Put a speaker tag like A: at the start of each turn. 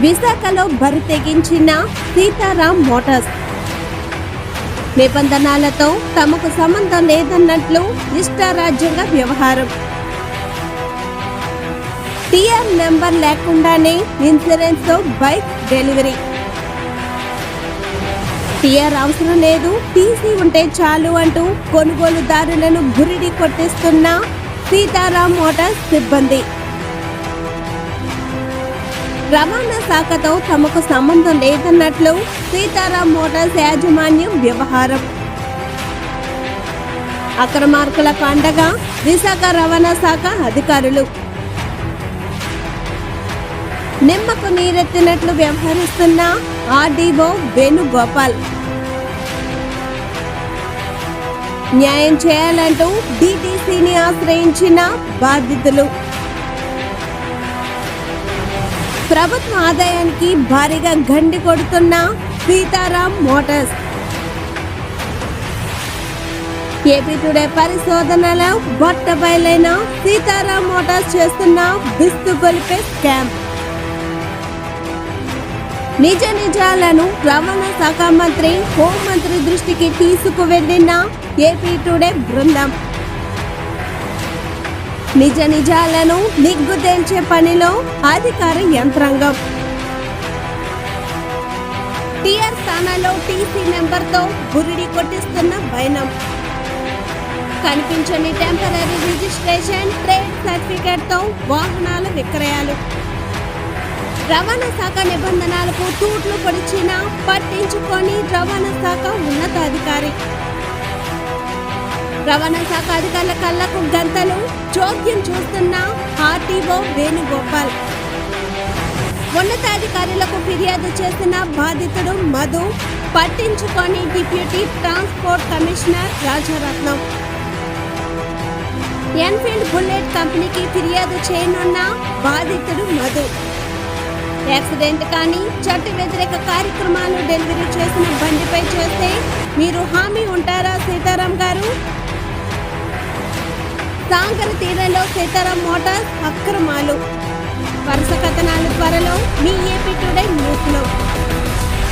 A: విశాఖలో బరి తెగించిన సీతారాం మోటార్స్. నిబంధనలతో తమకు సంబంధం లేదన్నట్లు ఇష్టారాజ్యంగా వ్యవహారం. టిఆర్ నెంబర్ లేకుండానే ఇన్సూరెన్స్తో బైక్ డెలివరీ. టిఆర్ అవసరం లేదు టీసీ ఉంటే చాలు అంటూ కొనుగోలుదారులను బురిడి కొట్టిస్తున్న సీతారాం మోటార్స్ సిబ్బంది. రవాణా శాఖతో తమకు సంబంధం లేదన్నట్లు సీతారాం మోటార్స్ యాజమాన్యం వ్యవహారం. అక్రమార్కుల పండగ విశాఖ రవాణా శాఖ అధికారులు. నిమ్మకు నీరెత్తినట్లు వ్యవహరిస్తున్న ఆర్డీఓ వేణుగోపాల్. న్యాయం చేయాలంటూ డిటిసిని ఆశ్రయించిన బాధితులు. ప్రభుత్వ ఆదాయానికి భారీగా గండి కొడుతున్న సీతారాం మోటార్స్. ఏపీ టుడే పరిశోధనలో బొట్ట బయలైన సీతారాం మోటార్స్ చేస్తున్న విస్తు గొలిపే స్కామ్. నిజ నిజాలను రవాణా శాఖ మంత్రి హోంమంత్రి దృష్టికి తీసుకువెళ్ళిన ఏపీ టుడే బృందం. నిజ నిజాలను నిగ్గు పనిలో అధికార యంత్రాంగం. టిఆర్ స్థానాల్లో టీసీ మెంబర్తో బురిడి కొట్టిస్తున్న వైనం కనిపించని టెంపరీ రిజిస్ట్రేషన్ ట్రేడ్ సర్టిఫికేట్తో వాహనాల విక్రయాలు. రవాణా శాఖ నిబంధనలకు తూట్లు పొడిచిన పట్టించుకొని రవాణా శాఖ ఉన్నతాధికారి. రవాణా శాఖ అధికారుల కళ్ళకు గంతలు చోద్యం చూస్తున్న ఆర్టీఓ వేణుగోపాల్. ఉన్నతాధికారులకు ఫిర్యాదు చేసిన బాధితుడు మధు పట్టించుకొని deputy transport commissioner Rajaratnam. Enfield Bullet కంపెనీకి ఫిర్యాదు చేయనున్న బాధితుడు మధు. యాక్సిడెంట్ కానీ చట్ట వ్యతిరేక కార్యక్రమాలు డెలివరీ చేసిన బండిపై చేస్తే మీరు హామీ ఉంటారా సీతారాం గారు? సాంకర తీరంలో సీతారాం మోటార్స్ అక్రమాలు. వరుస కథనాలు త్వరలో మీ ఏపీ టుడే న్యూస్లో.